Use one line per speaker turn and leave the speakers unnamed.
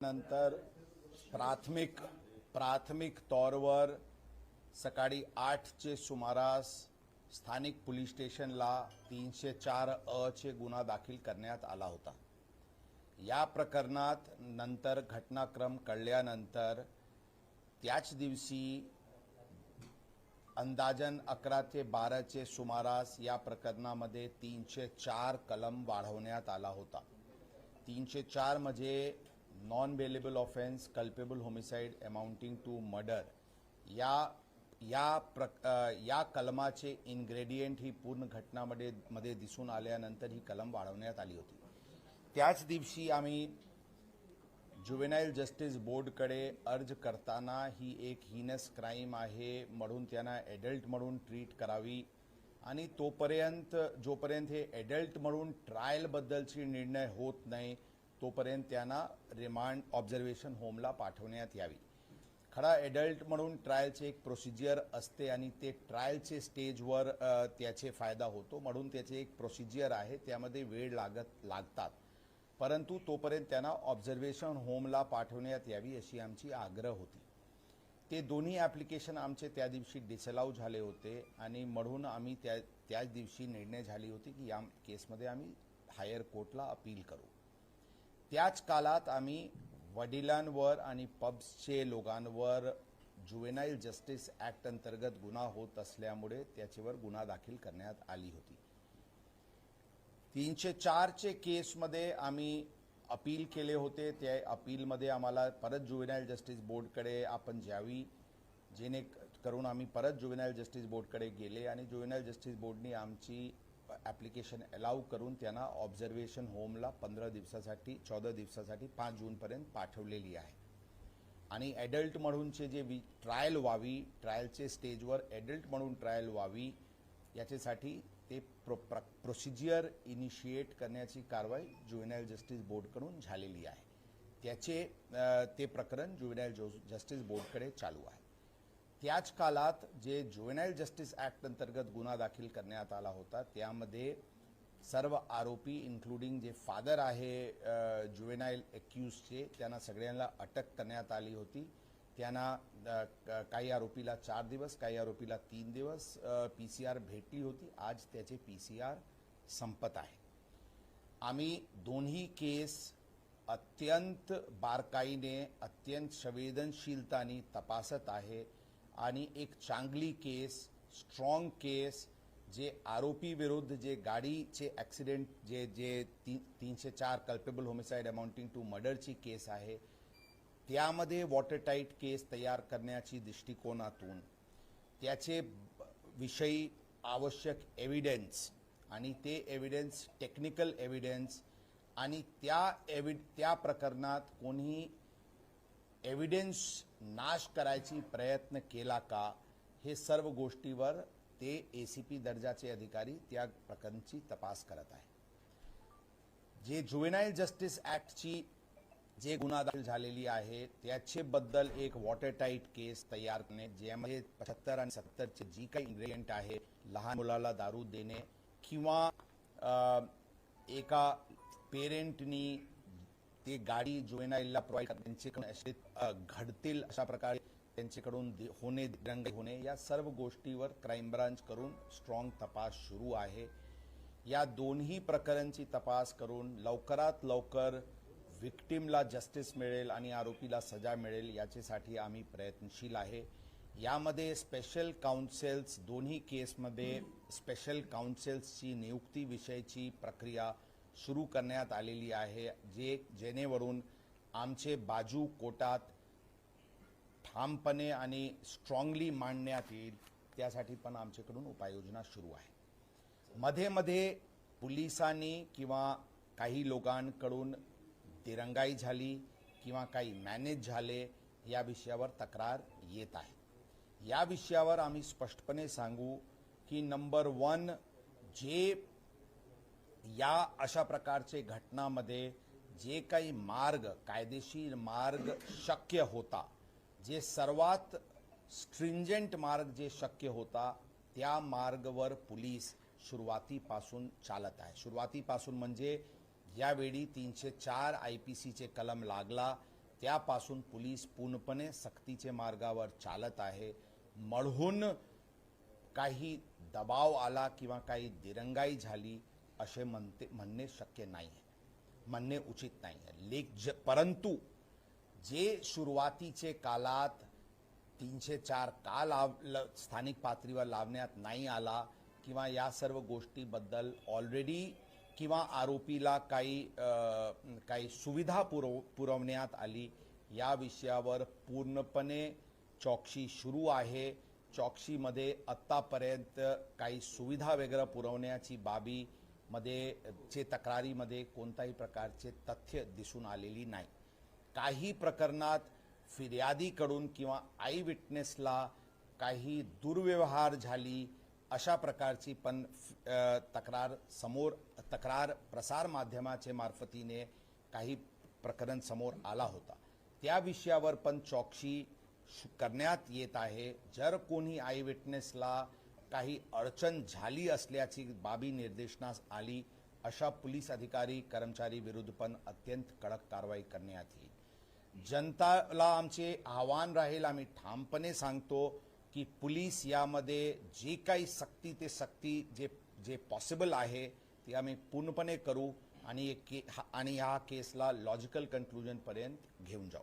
नंतर प्राथमिक प्राथमिक तौरवर सकाळी आठचे सुमारास स्थानिक पोलीस स्टेशनला तीनशे चार अ चे गुन्हा दाखल करण्यात आला होता. या प्रकरणात नंतर घटनाक्रम कळल्यानंतर त्याच दिवशी अंदाजन अकरा ते बाराचे सुमारास या प्रकरणामध्ये तीनशे चार कलम वाढवण्यात आला होता. तीनशे चार म्हणजे non bailable offence culpable homicide amounting to murder या या प्र या कलमाचे इन्ग्रेडियंट ही पूर्ण घटनामध्ये मध्ये दिसून आल्यानंतर ही कलम वाढवण्यात आली होती. त्याच दिवशी आम्ही ज्युवेनाईल जस्टिस बोर्डकडे अर्ज करताना ही एक हिनस क्राईम आहे म्हणून त्यांना ॲडल्ट म्हणून ट्रीट करावी. आणि तोपर्यंत जोपर्यंत हे ॲडल्ट म्हणून ट्रायलबद्दलची निर्णय होत नाही तोपर्यंत त्यांना रिमांड ऑब्झर्वेशन होमला पाठवण्यात यावी. खरा ॲडल्ट म्हणून ट्रायलचे एक प्रोसिजियर असते आणि ते ट्रायलचे स्टेजवर त्याचे फायदा होतो म्हणून त्याचे एक प्रोसिजियर आहे त्यामध्ये वेळ लागत लागतात. परंतु तोपर्यंत त्यांना ऑब्झर्वेशन होमला पाठवण्यात यावी अशी आमची आग्रह होती. ते दोन्ही ॲप्लिकेशन आमचे त्या दिवशी डिसलाव झाले होते आणि म्हणून आम्ही त्या त्याच दिवशी निर्णय झाली होती की या केसमध्ये आम्ही हायर कोर्टला अपील करू. त्याच काळात आम्ही वडिलांवर आणि पब्सचे लोकांवर जुवेनाईल जस्टिस ॲक्ट अंतर्गत गुन्हा होत असल्यामुळे त्याच्यावर गुन्हा दाखल करण्यात आली होती. तीनशे चारचे केसमध्ये आम्ही अपील केले होते. त्या अपीलमध्ये आम्हाला परत जुवेनाईल जस्टिस बोर्डकडे आपण ज्यावी जेणे करून आम्ही परत जुवेनाईल जस्टिस बोर्डकडे गेले आणि जुवेनाईल जस्टिस बोर्डने आमची ॲप्लिकेशन अलाव करून त्यांना ऑब्झर्वेशन होमला पंधरा दिवसासाठी चौदा दिवसासाठी पाच जूनपर्यंत पाठवलेली आहे. आणि ॲडल्ट म्हणूनचे जे वि ट्रायल व्हावी ट्रायलचे स्टेजवर ॲडल्ट म्हणून ट्रायल व्हावी याच्यासाठी ते प्रो प्र प्रोसिजियर इनिशिएट करण्याची कारवाई जुवेनाईल जस्टिस बोर्डकडून झालेली आहे. त्याचे ते प्रकरण जुवेनाईल जो जस्टिस बोर्डकडे चालू आहे. त्याच काळात जे ज्युएनाईल जस्टिस ॲक्ट अंतर्गत गुन्हा दाखल करण्यात आला होता त्यामध्ये सर्व आरोपी इन्क्लुडिंग जे फादर आहे ज्युएनाईल एक्युजचे त्यांना सगळ्यांना अटक करण्यात आली होती. त्यांना काही आरोपीला चार दिवस काही आरोपीला तीन दिवस पी सी आर भेटली होती. आज त्याचे पी सी आर संपत आहे. आम्ही दोन्ही केस अत्यंत बारकाईने अत्यंत संवेदनशीलताने तपासत आहे. आणि एक चांगली केस स्ट्रॉंग केस जे आरोपी विरुद्ध जे गाडीचे ॲक्सिडेंट जे जे ती तीनशे चार कल्पेबल होमिसाईड अमाउंटिंग टू मर्डरची केस आहे त्यामध्ये वॉटरटाईट केस तयार करण्याची दृष्टिकोनातून त्याचे विषयी आवश्यक एव्हिडन्स आणि ते एव्हिडन्स टेक्निकल एव्हिडन्स आणि त्या एव्हि त्या प्रकरणात कोणी एव्हिडन्स नाश करायची प्रयत्न केला का हे सर्व गोष्टीवर ते ए सी पी दर्जाचे अधिकारी त्या प्रकरणची तपास करत आहे जे जुवेनाईल जस्टिस ॲक्टची जे गुन्हा दाखल झालेली आहे त्याचे बद्दल एक वॉटरटाईट केस तयार करणे ज्यामध्ये पचहत्तर आणि सत्तरचे जी काही इन्ग्रेडियंट आहे लहान मुलाला दारू देणे किंवा एका पेरेंटनी ते गाडी जुवेनाईलला प्रोव्हाइड त्यांच्याकडून असे घडतील अशा प्रकारे त्यांच्याकडून होणे रंग होणे या सर्व गोष्टीवर क्राईम ब्रांच करून स्ट्रॉंग तपास सुरू आहे. या दोन्ही प्रकरणची तपास करून लवकरात लवकर विक्टीमला जस्टिस मिळेल आणि आरोपीला सजा मिळेल याच्यासाठी आम्ही प्रयत्नशील आहे. यामध्ये स्पेशल काउन्सिल्स दोन्ही केसमध्ये स्पेशल काउन्सिल्सची नियुक्तीविषयीची प्रक्रिया सुरू करण्यात आलेली आहे जे जेणेवरून आमचे बाजू कोटात ठामपणे आणि स्ट्रॉंगली मांडण्यात येईल त्यासाठी पण आमच्याकडून उपाययोजना सुरू आहे. मध्ये मध्ये पोलिसांनी किंवा काही लोकांकडून दिरंगाई झाली किंवा काही मॅनेज झाले या विषयावर तक्रार येत आहे. या विषयावर आम्ही स्पष्टपणे सांगू की नंबर वन जे या अशा प्रकारचे घटनामध्ये जे काही मार्ग कायदेशीर मार्ग शक्य होता जे सर्वात स्ट्रिंजंट मार्ग जे शक्य होता त्या मार्गवर पोलीस सुरुवातीपासून चालत आहे. सुरुवातीपासून म्हणजे यावेळी तीनशे चार आय पी सीचे कलम लागला त्यापासून पोलीस पूर्णपणे सक्तीचे मार्गावर चालत आहे. म्हणून काही दबाव आला किंवा काही दिरंगाई झाली असे म्हणते म्हणणे शक्य नाही आहे. म्हणणे उचित नाही आहे. लेख ज परंतु जे सुरुवातीचे काळात तीनशे चार का लाव स्थानिक पातळीवर लावण्यात नाही आला किंवा या सर्व गोष्टीबद्दल ऑलरेडी किंवा आरोपीला काही काही सुविधा पुरव पुरवण्यात आली या विषयावर पूर्णपणे चौकशी सुरू आहे. चौकशीमध्ये आत्तापर्यंत काही सुविधा वगैरे पुरवण्याची बाबी मध्ये चे तक्रारीमध्ये कोणताही प्रकारचे तथ्य दिसून आलेली नाही. काही प्रकरणात फिर्यादीकडून किंवा आई विटनेसला काही दुर्व्यवहार झाली अशा प्रकारची पण तक्रार समोर तक्रार प्रसार माध्यमाचे मार्फतीने काही प्रकरण समोर आला होता. त्या विषयावर पण चौकशी करण्यात येत आहे. जर कोणी आई विटनेसला काही अडचण झाली असल्याची बाबी निर्देशनास आली अशा पोलीस अधिकारी कर्मचारी विरुद्ध पण अत्यंत कडक कारवाई करण्यात येईल. जनताला आमचे आव्हान राहील आम्ही ठामपणे सांगतो की पोलीस यामध्ये जे काही सक्ती ते सक्ती जे जे पॉसिबल आहे ते आम्ही पूर्णपणे करू आणि एक के हा- आणि ह्या केसला लॉजिकल कन्क्लुजनपर्यंत घेऊन जाऊ.